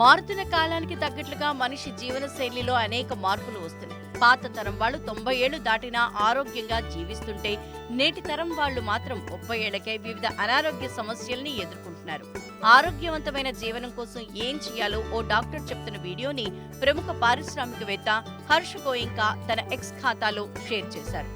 మారుతున్న కాలానికి తగ్గట్లుగా మనిషి జీవన శైలిలో అనేక మార్పులు వస్తున్నాయి. పాత తరం వాళ్ళు తొంభై ఏళ్ళు దాటినా ఆరోగ్యంగా జీవిస్తుంటే నేటి తరం వాళ్ళు మాత్రం ముప్పై ఏళ్ళకే వివిధ అనారోగ్య సమస్యల్ని ఎదుర్కొంటున్నారు. ఆరోగ్యవంతమైన జీవనం కోసం ఏం చేయాలో ఓ డాక్టర్ చెప్తున్న వీడియోని ప్రముఖ పారిశ్రామికవేత్త హర్ష్ గోయింకా తన ఎక్స్ ఖాతాలో షేర్ చేశారు.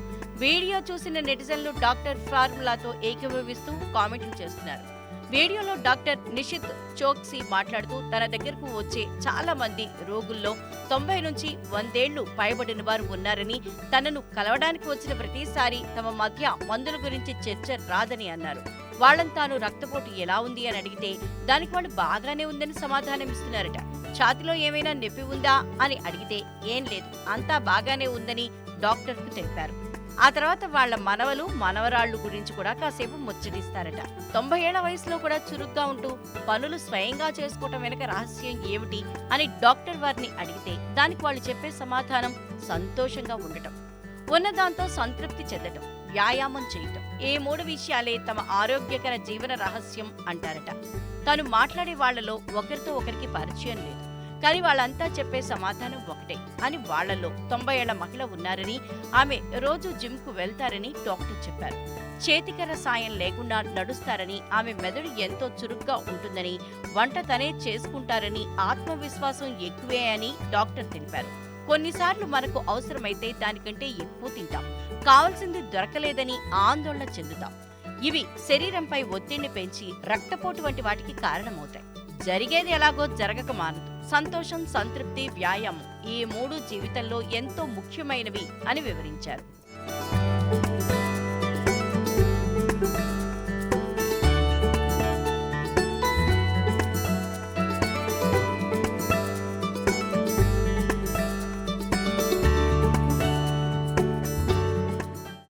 వీడియో చూసిన నెటిజన్లు డాక్టర్ ఫార్ములాతో ఏకీభవిస్తూ కామెంట్లు చేస్తున్నారు. వీడియోలో డాక్టర్ నిషిత్ చోక్సీ మాట్లాడుతూ తన దగ్గరకు వచ్చే చాలా మంది రోగుల్లో తొంభై నుంచి వందేళ్ళు పైబడిన వారు ఉన్నారని తనను కలవడానికి వచ్చిన ప్రతిసారి తమ మధ్య మందుల గురించి చర్చ రాదని అన్నారు. వాళ్ళని తాను రక్తపోటు ఎలా ఉంది అని అడిగితే దానికి వాళ్ళు బాగానే ఉందని సమాధానం ఇస్తున్నారట. ఛాతిలో ఏమైనా నొప్పి ఉందా అని అడిగితే ఏం లేదు అంతా బాగానే ఉందని డాక్టర్కు తెలిపారు. ఆ తర్వాత వాళ్ళ మనవలు మనవరాళ్ళు గురించి కూడా కాసేపు ముచ్చటిస్తారట. తొంభై ఏళ్ళ వయసులో కూడా చురుగ్గా ఉంటూ పనులు స్వయంగా చేసుకోవటం వెనక రహస్యం ఏమిటి అని డాక్టర్ వారిని అడిగితే దానికి వాళ్ళు చెప్పే సమాధానం సంతోషంగా ఉండటం ఉన్నదాంతో సంతృప్తి చెందటం వ్యాయామం చేయటం. ఏ మూడు విషయాలే తమ ఆరోగ్యకర జీవన రహస్యం అంటారట. తాను మాట్లాడే వాళ్ళలో ఒకరితో ఒకరికి పరిచయం లేదు. కానీ వాళ్ళంతా చెప్పే సమాధానం ఒకటే. అని వాళ్ళలో తొంభై ఏళ్ళ మహిళ ఉన్నారని ఆమె రోజు జిమ్కు వెళ్తారని డాక్టర్ చెప్పారు. చేతికర సాయం లేకుండా నడుస్తారని ఆమె మెదడు ఎంతో చురుగ్గా ఉంటుందని వంట తనే చేసుకుంటారని ఆత్మవిశ్వాసం ఎక్కువే అని డాక్టర్ తెలిపారు. కొన్నిసార్లు మనకు అవసరమైతే దానికంటే ఎక్కువ తింటాం. కావలసింది దొరకలేదని ఆందోళన చెందుతాం. ఇవి శరీరంపై ఒత్తిడిని పెంచి రక్తపోటు వంటి వాటికి కారణమవుతాయి. జరిగేది ఎలాగో జరగక మానదు. సంతోషం సంతృప్తి వ్యాయామం ఈ మూడు జీవితంలో ఎంతో ముఖ్యమైనవి అని వివరించారు.